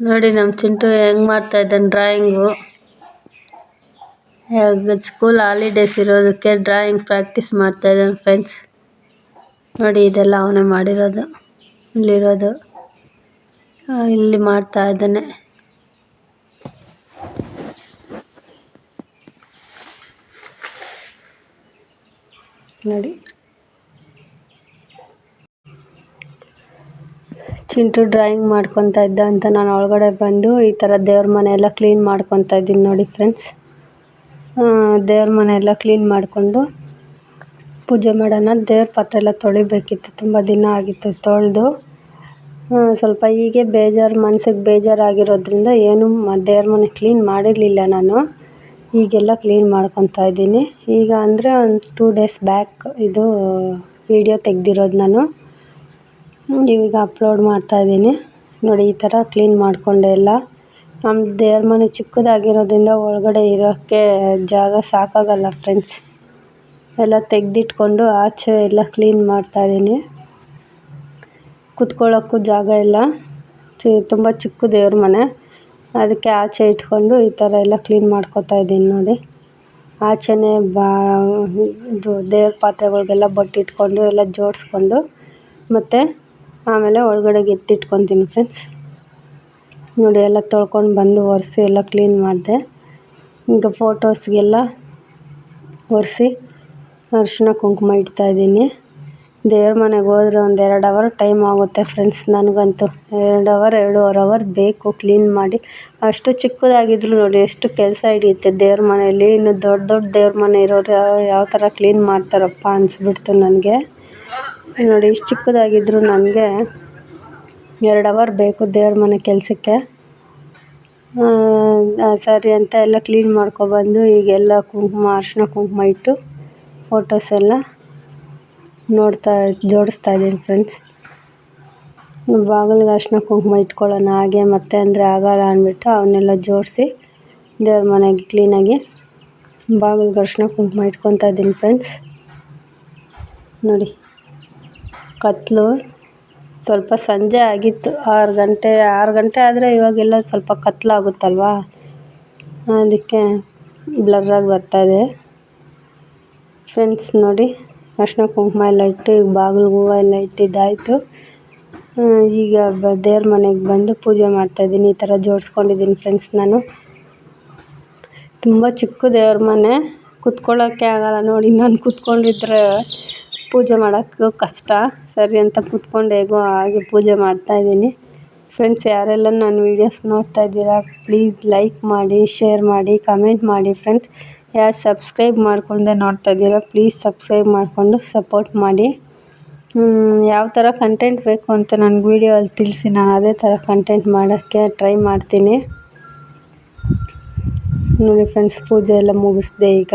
ನೋಡಿ ನಮ್ಮ ಚಿಂಟು ಹೆಂಗೆ ಮಾಡ್ತಾ ಇದ್ದಾನೆ ಡ್ರಾಯಿಂಗು ಸ್ಕೂಲ್ ಹಾಲಿಡೇಸ್ ಇರೋದಕ್ಕೆ ಡ್ರಾಯಿಂಗ್ ಪ್ರಾಕ್ಟೀಸ್ ಮಾಡ್ತಾ ಇದ್ದಾನೆ ಫ್ರೆಂಡ್ಸ್ ನೋಡಿ ಇದೆಲ್ಲ ಅವನೇ ಮಾಡಿರೋದು ಇಲ್ಲಿರೋದು ಇಲ್ಲಿ ಮಾಡ್ತಾ ಇದ್ದಾನೆ. ನೋಡಿ. ಚಿಂಟು ಡ್ರಾಯಿಂಗ್ ಮಾಡ್ಕೊತಾ ಇದ್ದ ಅಂತ ನಾನು ಒಳಗಡೆ ಬಂದು ಈ ಥರ ದೇವ್ರ ಮನೆ ಎಲ್ಲ ಕ್ಲೀನ್ ಮಾಡ್ಕೊತಾ ಇದ್ದೀನಿ ನೋಡಿ ಫ್ರೆಂಡ್ಸ್ ದೇವ್ರ ಮನೆ ಎಲ್ಲ ಕ್ಲೀನ್ ಮಾಡಿಕೊಂಡು ಪೂಜೆ ಮಾಡೋಣ. ದೇವ್ರ ಪಾತ್ರೆ ಎಲ್ಲ ತೊಳಿಬೇಕಿತ್ತು, ತುಂಬ ದಿನ ಆಗಿತ್ತು ತೊಳೆದು. ಸ್ವಲ್ಪ ಹೀಗೆ ಬೇಜಾರು, ಮನ್ಸಿಗೆ ಬೇಜಾರಾಗಿರೋದ್ರಿಂದ ಏನು ದೇವ್ರ ಮನೆ ಕ್ಲೀನ್ ಮಾಡಿರಲಿಲ್ಲ ನಾನು. ಈಗೆಲ್ಲ ಕ್ಲೀನ್ ಮಾಡ್ಕೊತಾ ಇದ್ದೀನಿ. ಈಗ ಅಂದರೆ ಒಂದು ಟೂ ಡೇಸ್ ಬ್ಯಾಕ್ ಇದು ವಿಡಿಯೋ ತೆಗ್ದಿರೋದು ನಾನು. ಈಗ ಅಪ್ಲೋಡ್ ಮಾಡ್ತಾ ಇದ್ದೀನಿ. ನೋಡಿ, ಈ ಥರ ಕ್ಲೀನ್ ಮಾಡಿಕೊಂಡೆ ಎಲ್ಲ. ನಮ್ಮ ದೇವ್ರ ಮನೆ ಚಿಕ್ಕದಾಗಿರೋದ್ರಿಂದ ಒಳಗಡೆ ಇರೋಕ್ಕೆ ಜಾಗ ಸಾಕಾಗಲ್ಲ ಫ್ರೆಂಡ್ಸ್ ಎಲ್ಲ ತೆಗೆದಿಟ್ಕೊಂಡು ಆಚೆ ಎಲ್ಲ ಕ್ಲೀನ್ ಮಾಡ್ತಾ ಇದ್ದೀನಿ. ಕುತ್ಕೊಳ್ಳೋಕ್ಕೂ ಜಾಗ ಇಲ್ಲ. ಚಿ, ತುಂಬ ಚಿಕ್ಕ ದೇವ್ರ ಮನೆ. ಅದಕ್ಕೆ ಆಚೆ ಇಟ್ಕೊಂಡು ಈ ಥರ ಎಲ್ಲ ಕ್ಲೀನ್ ಮಾಡ್ಕೊತಾ ಇದ್ದೀನಿ ನೋಡಿ. ಆಚೆನೇ ಬಾ, ಇದು ದೇವ್ರ ಪಾತ್ರೆಗಳಿಗೆಲ್ಲ ಬಟ್ಟಿಟ್ಕೊಂಡು ಎಲ್ಲ ಜೋಡಿಸ್ಕೊಂಡು ಮತ್ತು ಆಮೇಲೆ ಒಳಗಡೆಗೆ ಎತ್ತಿಟ್ಕೊತೀನಿ ಫ್ರೆಂಡ್ಸ್ ನೋಡಿ ಎಲ್ಲ ತೊಳ್ಕೊಂಡು ಬಂದು ಒರೆಸಿ ಎಲ್ಲ ಕ್ಲೀನ್ ಮಾಡಿದೆ. ಈಗ ಫೋಟೋಸ್ಗೆಲ್ಲ ಒರೆಸಿ ಅರಿಶಿನ ಕುಂಕುಮ ಇಡ್ತಾಯಿದ್ದೀನಿ ದೇವ್ರ ಮನೆಗೆ ಹೋದ್ರೆ ಒಂದು ಎರಡು ಅವರ್ ಟೈಮ್ ಆಗುತ್ತೆ ಫ್ರೆಂಡ್ಸ್ ನನಗಂತೂ. ಎರಡು ಅವರ್ ಎರಡೂವರೆ ಅವರ್ ಬೇಕು ಕ್ಲೀನ್ ಮಾಡಿ. ಅಷ್ಟು ಚಿಕ್ಕದಾಗಿದ್ರು ನೋಡಿ ಎಷ್ಟು ಕೆಲಸ ಹಿಡಿಯುತ್ತೆ ದೇವ್ರ ಮನೆಯಲ್ಲಿ. ಇನ್ನು ದೊಡ್ಡ ದೊಡ್ಡ ದೇವ್ರ ಮನೆ ಇರೋರು ಯಾವ ಥರ ಕ್ಲೀನ್ ಮಾಡ್ತಾರಪ್ಪ ಅನಿಸ್ಬಿಡ್ತು ನನಗೆ. ನೋಡಿ, ಇಷ್ಟು ಚಿಕ್ಕದಾಗಿದ್ರು ನನಗೆ ಎರಡು ಅವರ್ ಬೇಕು ದೇವ್ರ ಮನೆ ಕೆಲಸಕ್ಕೆ. ಸರಿ ಅಂತ ಎಲ್ಲ ಕ್ಲೀನ್ ಮಾಡ್ಕೊಬಂದು ಈಗೆಲ್ಲ ಕುಂಕುಮ ಅರಿಶಿನ ಕುಂಕುಮ ಇಟ್ಟು ಫೋಟೋಸ್ ಎಲ್ಲ ನೋಡ್ತಾ, ಜೋಡಿಸ್ತಾ ಇದ್ದೀನಿ ಫ್ರೆಂಡ್ಸ್ ಬಾಗಿಲಿಗೆ ಅರಿಶಿನ ಕುಂಕುಮ ಇಟ್ಕೊಳ್ಳೋಣ, ಹಾಗೆ ಮತ್ತೆ ಅಂದರೆ ಆಗಲ್ಲ ಅಂದ್ಬಿಟ್ಟು ಅವನ್ನೆಲ್ಲ ಜೋಡಿಸಿ ದೇವ್ರ ಮನೆಗೆ ಕ್ಲೀನಾಗಿ ಬಾಗಿಲಿಗೆ ಅರಿಶಿನ ಕುಂಕುಮ ಇಟ್ಕೊತಾ ಇದ್ದೀನಿ ಫ್ರೆಂಡ್ಸ್ ನೋಡಿ. ಕತ್ತಲು ಸ್ವಲ್ಪ ಸಂಜೆ ಆಗಿತ್ತು, ಆರು ಗಂಟೆ ಆರು ಗಂಟೆ ಆದರೆ ಇವಾಗೆಲ್ಲ ಸ್ವಲ್ಪ ಕತ್ತಲಾಗುತ್ತಲ್ವಾ ಅದಕ್ಕೆ ಬ್ಲರ್ರಾಗಿ ಬರ್ತಾಯಿದೆ ಫ್ರೆಂಡ್ಸ್ ನೋಡಿ, ಅರಿಶಿನ ಕುಂಕುಮ ಎಲ್ಲ ಇಟ್ಟು ಈಗ ಬಾಗಿಲು ಹೂವು ಎಲ್ಲ ಇಟ್ಟಿದ್ದಾಯಿತು. ಈಗ ಬ, ದೇವ್ರ ಮನೆಗೆ ಬಂದು ಪೂಜೆ ಮಾಡ್ತಾಯಿದ್ದೀನಿ ಈ ಥರ ಜೋಡಿಸ್ಕೊಂಡಿದ್ದೀನಿ ಫ್ರೆಂಡ್ಸ್ ನಾನು. ತುಂಬ ಚಿಕ್ಕ ದೇವ್ರ ಮನೆ. ಕುತ್ಕೊಳ್ಳೋಕ್ಕೆ ಆಗಲ್ಲ ನೋಡಿ, ನಾನು ಕುತ್ಕೊಂಡಿದ್ರೆ ಪೂಜೆ ಮಾಡೋಕ್ಕೂ ಕಷ್ಟ. ಸರಿ ಅಂತ ಕೂತ್ಕೊಂಡು ಹೇಗೋ ಹಾಗೆ ಪೂಜೆ ಮಾಡ್ತಾಯಿದ್ದೀನಿ ಫ್ರೆಂಡ್ಸ್ ಯಾರೆಲ್ಲ ನನ್ನ ವೀಡಿಯೋಸ್ ನೋಡ್ತಾ ಇದ್ದೀರಾ ಪ್ಲೀಸ್ ಲೈಕ್ ಮಾಡಿ ಶೇರ್ ಮಾಡಿ ಕಮೆಂಟ್ ಮಾಡಿ ಫ್ರೆಂಡ್ಸ್ ಯಾರು ಸಬ್ಸ್ಕ್ರೈಬ್ ಮಾಡಿಕೊಂಡೆ ನೋಡ್ತಾ ಇದ್ದೀರಾ ಪ್ಲೀಸ್ ಸಬ್ಸ್ಕ್ರೈಬ್ ಮಾಡಿಕೊಂಡು ಸಪೋರ್ಟ್ ಮಾಡಿ. ಯಾವ ಥರ ಕಂಟೆಂಟ್ ಬೇಕು ಅಂತ ನನಗೆ ವೀಡಿಯೋಲ್ಲಿ ತಿಳಿಸಿ, ನಾನು ಅದೇ ಥರ ಕಂಟೆಂಟ್ ಮಾಡೋಕ್ಕೆ ಟ್ರೈ ಮಾಡ್ತೀನಿ. ನೋಡಿ ಫ್ರೆಂಡ್ಸ್ ಪೂಜೆ ಎಲ್ಲ ಮುಗಿಸ್ದೆ ಈಗ.